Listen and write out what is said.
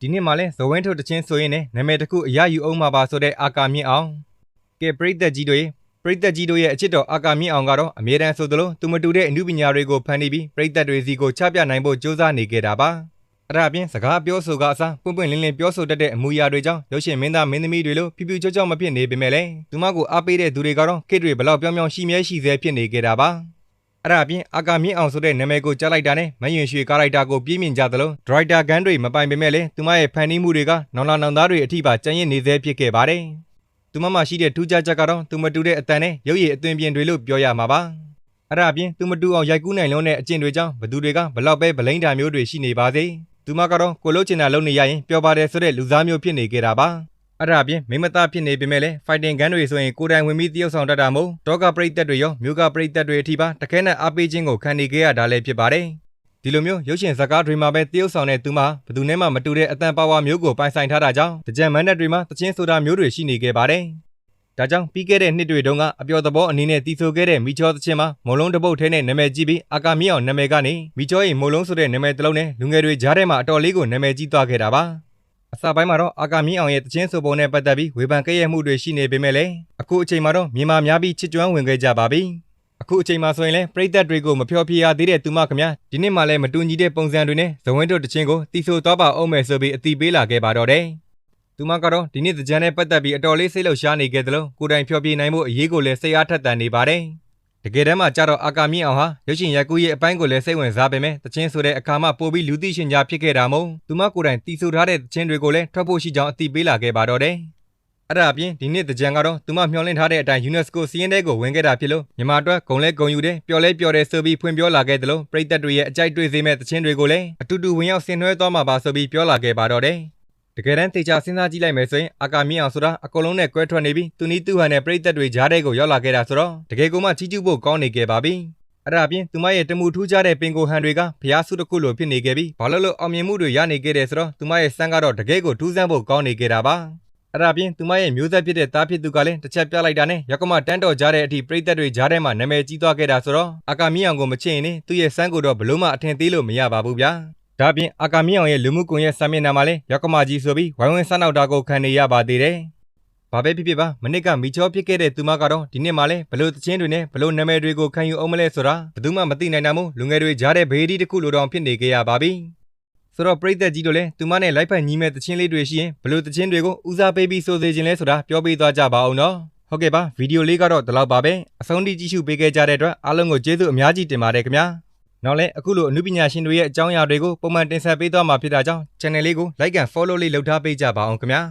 ဒီနှစ်မှာလဲဇဝင်းထုတ်တချင်းဆိုရင်လည်းနာမည်တစ်ခုအရယူအောင်မှာပါဆိုတဲ့အာကာမြင့်အောင်ကဲပရိသတ်ကြီးတို့ရေပရိသတ်ကြီးတို့ရဲ့အချစ်တော်အာကာမြင့်အောင်ကတော့အမြဲတမ်းဆိုသလိုသူမတူတဲ့အမှုပညာတွေကိုဖန်တီးပြီးပရိသတ်တွေစီကိုချပြနိုင်ဖို့ကြိုးစားနေကြတာပါအဲ့ဒါအပြင်စကားပြောဆိုကအစားပွင့်ပွင့်လင်းလင်းပြောဆိုတတ်တဲ့အမူအရာတွေကြောင့်ရုပ်ရှင်မင်းသားမင်းသမီးတွေလိုဖြူဖြူချောချောမဖြစ်နေပေမဲ့လည်းသူမကိုအားပေးတဲ့သူတွေကတော့ခေတ်တွေဘလောက်ပြောင်းပြောင်းရှိမြဲရှိစေဖြစ်နေကြတာပါ အဲ့ဒါအပြင်အာကာမြင့်အောင်ဆိုတဲ့နာမည်ကိုကြားလိုက်တာနဲ့မယွင်ရွှေကားလိုက်တာကိုပြည့်မြင်ကြသလိုဒရိုက်တာဂန်းတွေမပိုင်ပေမဲ့လည်းသူမရဲ့ဖန်တီးမှုတွေကနောင်လာနောင်သားတွေအထိပါကြံ့ရစ်နေသေးဖြစ်ခဲ့ပါတယ်သူမမှရှိတဲ့ထူးခြားချက်ကတော့သူမတူတဲ့အတန်နဲ့ရုပ်ရည်အသွင်ပြင်တွေလို့ပြောရမှာပါအဲ့ဒါအပြင်သူမတူအောင်ရိုက်ကူးနိုင်လုံးတဲ့အကျင့်တွေကြောင့်ဘသူတွေကဘလောက်ပဲဗလိမ့်တာမျိုးတွေရှိနေပါစေသူမကတော့ကိုလို့ချင်တာလုပ်နေရရင်ပျော်ပါတယ်ဆိုတဲ့လူစားမျိုးဖြစ်နေကြတာပါ အဲ့ဒါအပြင်မိမသားဖြစ်နေပေမဲ့လည်း fighting gun တွေဆိုရင်ကိုယ်တိုင်ဝင်ပြီးတရုပ်ဆောင်တတ်တာမို့တောကပရိသတ်တွေရောမြို့ကပရိသတ်တွေအထိပါတခဲနဲ့အားပေးခြင်းကိုခံနေကြရတာလည်းဖြစ်ပါတယ်ဒီလိုမျိုးရုပ်ရှင်ဇာတ်ကားတွေမှာပဲတရုပ်ဆောင်တဲ့သူမှာဘယ်သူနဲ့မှမတူတဲ့အတန်ပါဝါမျိုးကိုပိုင်ဆိုင်ထားတာကြောင့်တကြံမန်းတဲ့တွေမှာတချင်းဆိုတာမျိုးတွေရှိနေခဲ့ပါတယ်ဒါကြောင့်ပြီးခဲ့တဲ့နှစ်တွေတုန်းကအပျော်သဘောအနေနဲ့တီဆိုခဲ့တဲ့မိချောသချင်းမှာမုံလုံးတစ်ပုတ်ထဲနဲ့နာမည်ကြီးပြီးအာကာမီအောင်နာမည်ကနေမိချောရဲ့မုံလုံးဆိုတဲ့နာမည်တစ်လုံးနဲ့လူငယ်တွေကြားထဲမှာအတော်လေးကိုနာမည်ကြီးသွားခဲ့တာပါ အစပိုင်းမှာတော့အာကာမီအောင်ရဲ့တချင်းဆိုပုံနဲ့ပတ်သက်ပြီးဝေဖန်ကြရမှုတွေရှိနေပေမဲ့လည်းအခုအချိန်မှာတော့မြန်မာများပြီးချစ်ကြွမ်းဝင်ခဲ့ကြပါပြီအခုအချိန်မှာဆိုရင်လည်းပြည်သက်တွေကိုမဖြောပြရသေးတဲ့သူမခင်ဗျာဒီနှစ်မှလည်းမတူညီတဲ့ပုံစံတွေနဲ့ဇဝင်းတို့တချင်းကိုတီဆိုသွားပါအောင်မယ်ဆိုပြီးအတိပေးလာခဲ့ပါတော့တယ်သူမကတော့ဒီနေ့တကြံနဲ့ပတ်သက်ပြီးအတော်လေးစိတ်လှုပ်ရှားနေခဲ့တယ်လို့ကိုယ်တိုင်ဖြောပြနိုင်မှုအရေးကိုလည်းစိတ်အားထက်သန်နေပါတယ် တကယ်တမ်းမှာကြတော့အာကာမြင့်အောင်ဟာရုပ်ရှင်ရိုက်ကူးရဲ့အပိုင်းကိုလည်းစိတ်ဝင်စားပေမဲ့တချင်းဆိုတဲ့အခါမှပို့ပြီးလူသိရှင်ကြားဖြစ်ခဲ့တာမို့သူမကိုယ်တိုင်တီဆိုထားတဲ့တချင်းတွေကိုလည်းထွက်ဖို့ရှိကြောင်းအတိပေးလာခဲ့ပါတော့တယ်အဲ့ဒါအပြင်ဒီနှစ်တကြံကတော့သူမမျှော်လင့်ထားတဲ့အတိုင်း UNESCO စီးရင်တဲ့ကိုဝင်ခဲ့တာဖြစ်လို့မြန်မာအတွက်ဂုံလဲဂုံယူတယ်ပျော်လဲပျော်တယ်ဆိုပြီးဖွင့်ပြောလာခဲ့တယ်လို့ပြည်သက်တွေရဲ့အကြိုက်တွေ့စေမဲ့တချင်းတွေကိုလည်းအတူတူဝင်ရောက်ဆင်နွှဲသွားမှာပါဆိုပြီးပြောလာခဲ့ပါတော့တယ် တကယ်တမ်းတေချာစဉ်းစားကြည့်လိုက်မယ်ဆိုရင်အာကာမြင့်အောင်ဆိုတာအကုန်လုံးနဲ့ကွဲထွက်နေပြီးသူနီးသူဟန်နဲ့ပြည်သက်တွေကြားတဲ့ကိုရောက်လာခဲ့တာဆိုတော့တကယ်ကိုမှချီးကျူးဖို့ကောင်းနေခဲ့ပါပြီအဲ့ဒါအပြင်သူမရဲ့တမှုထူးခြားတဲ့ပင်ကိုဟန်တွေကဖျားဆုတစ်ခုလိုဖြစ်နေခဲ့ပြီးဘာလို့လို့အောင်မြင်မှုတွေရနေခဲ့တယ်ဆိုတော့သူမရဲ့စမ်းကတော့တကယ်ကိုထူးဆန်းဖို့ကောင်းနေခဲ့တာပါအဲ့ဒါပြင်သူမရဲ့မျိုးဆက်ဖြစ်တဲ့သားဖြစ်သူကလည်းတစ်ချက်ပြလိုက်တာနဲ့ရကမတန်းတော်ကြားတဲ့အထိပြည်သက်တွေကြားထဲမှာနာမည်ကြီးသွားခဲ့တာဆိုတော့အာကာမီအောင်ကိုမချစ်ရင်သူ့ရဲ့စမ်းကိုတော့ဘလို့မှအထင်သေးလို့မရပါဘူးဗျာ ဒါပြင်အာကာမီအောင်ရဲ့လူမှုကွန်ရက်စာမျက်နှာမှာလည်းရကမကြီးဆိုပြီးဝိုင်းဝန်းဆန်းနောက်တာကိုခံနေရပါသေးတယ်ဘာပဲဖြစ်ဖြစ်ပါမနစ်ကမီချောဖြစ်ခဲ့တဲ့သူမကတော့ဒီနှစ်မှလည်းဘလို့တချင်းတွေနဲ့ဘလို့နာမည်တွေကိုခံယူအောင်မလဲဆိုတာဘယ်သူမှမသိနိုင်တာမို့လူငယ်တွေကြားတဲ့ဘေးဒီတစ်ခုလိုတောင်ဖြစ်နေကြရပါပြီဆိုတော့ပြည်သက်ကြီးတို့လည်းသူမနဲ့လိုက်ဖက်ညီမဲ့တချင်းလေးတွေရှိရင်ဘလို့တချင်းတွေကိုဦးစားပေးပြီးဆိုစေခြင်းလဲဆိုတာပြောပေးသွားကြပါအောင်နော်ဟုတ်ကဲ့ပါဗီဒီယိုလေးကတော့ဒီလောက်ပါပဲအဆုံးထိကြည့်ရှုပေးခဲ့ကြတဲ့အတွက်အားလုံးကိုကျေးဇူးအများကြီးတင်ပါတယ်ခင်ဗျာ နောက်လည်းအခုလိုအမှုပညာရှင်တွေရဲ့အကြောင်းအရာတွေကိုပုံမှန်တင်ဆက်ပေးသွားမှာဖြစ်တာကြောင့် channel လေးကို like and follow လေးလုပ်ထားပေးကြပါအောင်ခင်ဗျာ